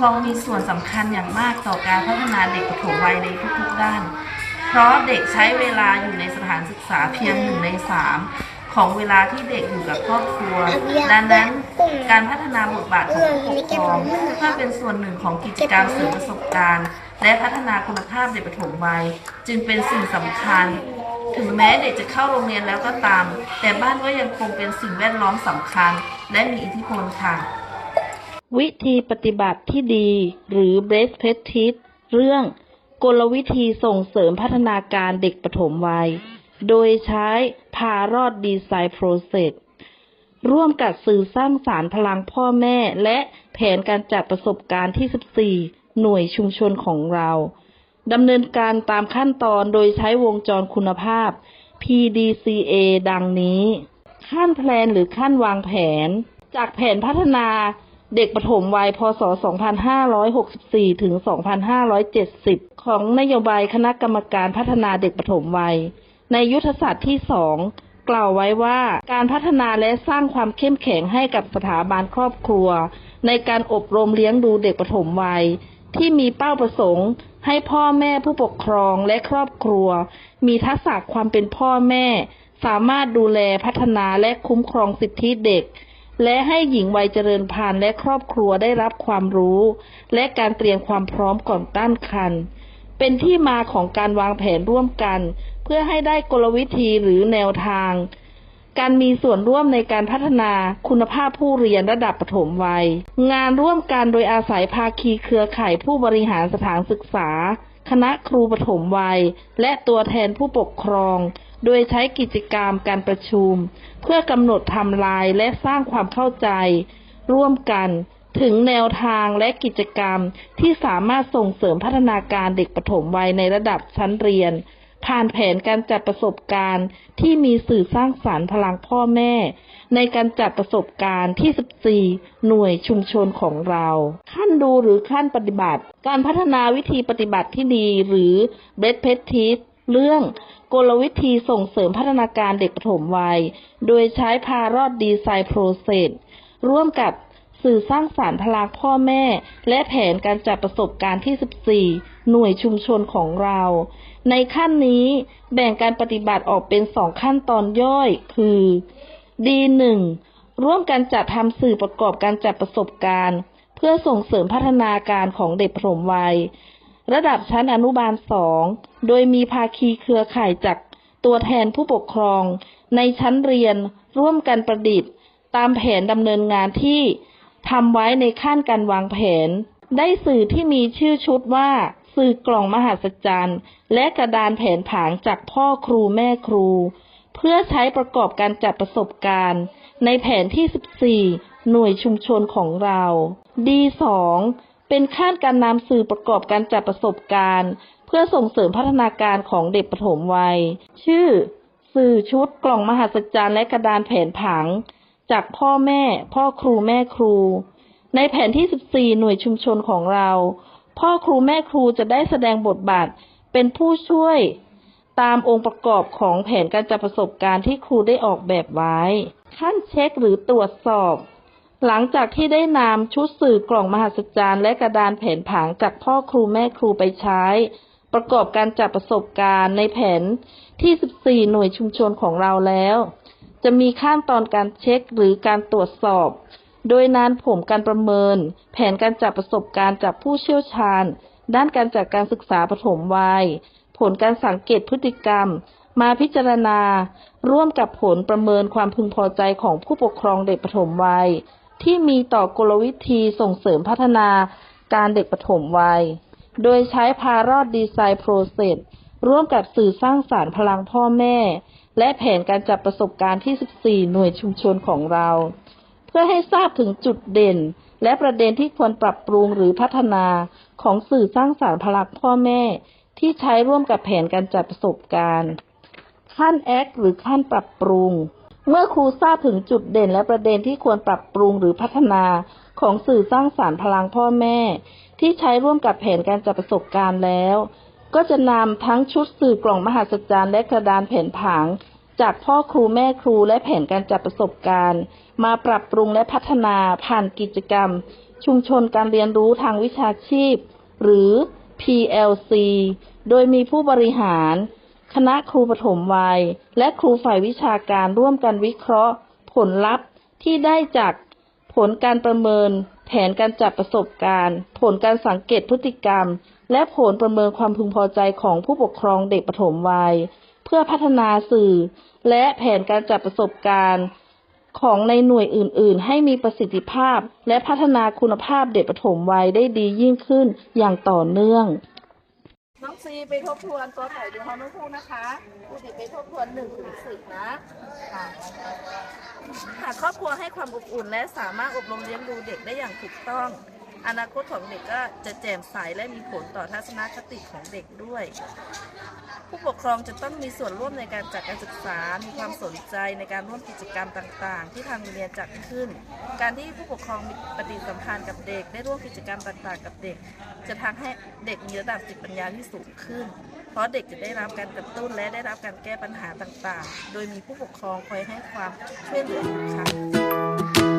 ครองมีส่วนสำคัญอย่างมากต่อการพัฒนาเด็กปฐมวัยในทุกๆด้าน เพราะเด็กใช้เวลาอยู่ในสถานศึกษาเพียงหนึ่งในสามของเวลาที่เด็กอยู่กับครอบครัว ดังนั้นการพัฒนาบทบาทของผู้ปกครองเพื่อเป็นส่วนหนึ่งของกิจกรรมเสริมประสบการณ์ และพัฒนาคุณภาพเด็กปฐมวัย จึงเป็นสิ่งสำคัญ ถึงแม้เด็กจะเข้าโรงเรียนแล้วก็ตาม แต่บ้านก็ยังคงเป็นสิ่งแวดล้อมสำคัญ และมีอิทธิพลค่ะ วิธีปฏิบัติที่ดีหรือ best practice เรื่องกลวิธีส่งเสริมพัฒนาการเด็กปฐมวัย โดยใช้พารอดดีไซน์โปรเซสร่วมกับสื่อสร้างสารพลังพ่อแม่และแผนการจัดประสบการณ์ที่ 14 หน่วยชุมชนของเราดำเนินการตามขั้นตอนโดยใช้วงจรคุณภาพ PDCA ดังนี้ ขั้นแพลนหรือขั้นวางแผน จากแผนพัฒนา เด็กปฐมวัย พศ 2564 ถึง 2570 ของนโยบายคณะกรรมการพัฒนาเด็กปฐมวัย ในยุทธศาสตร์ที่ 2 กล่าวไว้ว่าการพัฒนาและสร้างความเข้มแข็งให้กับสถาบันครอบครัว ในการอบรมเลี้ยงดูเด็กปฐมวัย ที่มีเป้าประสงค์ ให้พ่อแม่ผู้ปกครองและครอบครัว มีทักษะความเป็นพ่อแม่ สามารถดูแลพัฒนาและคุ้มครองสิทธิเด็ก และให้หญิงวัยเจริญพันธุ์และครอบครัวได้รับความรู้ และการเตรียมความพร้อมก่อนตั้งครรภ์เป็นที่มาของการวางแผนร่วมกัน เพื่อให้ได้กลวิธีหรือแนวทาง การมีส่วนร่วมในการพัฒนาคุณภาพผู้เรียนระดับปฐมวัย งานร่วมกันโดยอาศัยภาคีเครือข่ายผู้บริหารสถานศึกษา คณะครูปฐมวัย และตัวแทนผู้ปกครอง โดยใช้กิจกรรมการประชุม เพื่อกำหนดทำลายและสร้างความเข้าใจ ร่วมกันถึงแนวทางและกิจกรรมที่สามารถส่งเสริมพัฒนาการเด็กปฐมวัยในระดับชั้นเรียน ผ่านแผนการจัดประสบการณ์ที่มีสื่อสร้างสารรค์พลังพ่อแม่ ในการจัดประสบการณ์ที่ 14 หน่วยชุมชนของเรา ขั้นดูหรือขั้นปฏิบัติ การพัฒนาวิธีปฏิบัติที่ดีหรือ best practice เรื่องกลวิธีส่งเสริมพัฒนาการเด็กปฐมวัย โดยใช้พารอดดีไซน์โปรเซสร่วมกับสื่อสร้างสารรค์พลังพ่อแม่ และแผนการจัดประสบการณ์ที่ 14 หน่วยชุมชนของเรา ในขั้นนี้แบ่งการปฏิบัติออกเป็นสองขั้นตอนย่อย คือ D1 ร่วมกันจัดทำสื่อประกอบการจัดประสบการณ์ เพื่อส่งเสริมพัฒนาการของเด็กปฐมวัย ระดับชั้นอนุบาล2โดยมีภาคีเครือข่ายจากตัวแทนผู้ปกครอง ในชั้นเรียนร่วมกันประดิษฐ์ ตามแผนดำเนินงานที่ทำไว้ในขั้นการวางแผน ได้สื่อที่มีชื่อชุดว่า สื่อกล่องมหัศจรรย์ และกระดานแผนผังจากพ่อครูแม่ครู เพื่อใช้ประกอบการจัดประสบการณ์ ในแผนที่ 14 หน่วยชุมชนของเรา D2 เป็นขั้นการนำสื่อประกอบการจัดประสบการณ์ เพื่อส่งเสริมพัฒนาการของเด็กปฐมวัย ชื่อ สื่อชุดกล่องมหัศจรรย์และกระดานแผนผัง จากพ่อแม่ พ่อครูแม่ครู ในแผนที่ 14 หน่วยชุมชนของเรา พ่อครูแม่ครูจะได้แสดงบทบาทเป็นผู้ช่วยตามองค์ประกอบของแผนการจัดประสบการณ์ที่ครูได้ออกแบบไว้ ขั้นเช็คหรือตรวจสอบ หลังจากที่ได้นำชุดสื่อกล่องมหัศจรรย์และกระดานแผนผังจากพ่อครูแม่ครูไปใช้ ประกอบการจัดประสบการณ์ในแผนที่ 14 หน่วยชุมชนของเราแล้ว จะมีขั้นตอนการเช็คหรือการตรวจสอบ โดยนานผมการประเมิน แผนการจัดประสบการณ์จากผู้เชี่ยวชาญ ด้านการจัดการศึกษาปฐมวัย ผลการสังเกตพฤติกรรม มาพิจารณา ร่วมกับผลประเมินความพึงพอใจของผู้ปกครองเด็กปฐมวัย ที่มีต่อกลวิธีส่งเสริมพัฒนาการเด็กปฐมวัย โดยใช้พารอดดีไซน์โปรเซสร่วมกับสื่อสร้างสารรค์พลังพ่อแม่ และแผนการจัดประสบการณ์ที่ 14 หน่วยชุมชนของเรา เพื่อให้ทราบถึงจุดเด่น และประเด็นที่ควรปรับปรุงหรือพัฒนาของสื่อสร้างสารรค์พลังพ่อแม่ ที่ใช้ร่วมกับแผนการจัดประสบการณ์ ขั้นแอคหรือขั้นปรับปรุง เมื่อครูทราบถึงจุดเด่นและประเด็นที่ควรปรับปรุงหรือพัฒนาของสื่อสร้างสารรค์พลังพ่อแม่ ที่ใช้ร่วมกับแผนการจัดประสบการณ์แล้ว ก็จะนำทั้งชุดสื่อกล่องมหัศจรรย์และกระดานแผนผัง จากพ่อครูแม่ครูและแผนการจัดประสบการณ์ มาปรับปรุงและพัฒนาผ่านกิจกรรม ชุมชนการเรียนรู้ทางวิชาชีพ หรือ PLC โดยมีผู้บริหาร คณะครูปฐมวัย และครูฝ่ายวิชาการร่วมกันวิเคราะห์ ผลลัพธ์ที่ได้จากผลการประเมิน แผนการจัดประสบการณ์ ผลการสังเกตพฤติกรรม และผลประเมินความพึงพอใจของผู้ปกครองเด็กปฐมวัย เพื่อพัฒนาสื่อ และแผนการจัดประสบการณ์ ของในหน่วยอื่น ๆ ให้มีประสิทธิภาพ และพัฒนาคุณภาพเด็กปฐมวัยได้ดียิ่งขึ้นอย่างต่อเนื่อง น้องซีไปทบทวนตัวไถ่เดี๋ยวเขาไม่พูดนะคะพูดดิไปทบทวนหนึ่งถึงสิบนะค่ะหากครอบครัวให้ความอบอุ่นและสามารถอบรมเลี้ยงดูเด็กได้อย่างถูกต้อง อนาคตของเด็กก็จะแจ่มใสและมีผลต่อทัศนคติของเด็กด้วย ผู้ปกครองจะต้องมีส่วนร่วมในการจัดการศึกษา มีความสนใจในการร่วมกิจกรรมต่างๆ ที่ทางโรงเรียนจัดขึ้น การที่ผู้ปกครองมีปฏิสัมพันธ์กับเด็ก ได้ร่วมกิจกรรมต่างๆ กับเด็ก จะทำให้เด็กมีระดับจิตปัญญาที่สูงขึ้น เพราะเด็กจะได้รับการกระตุ้นและได้รับการแก้ปัญหาต่างๆ โดยมีผู้ปกครองคอยให้ความช่วยเหลือครั้ง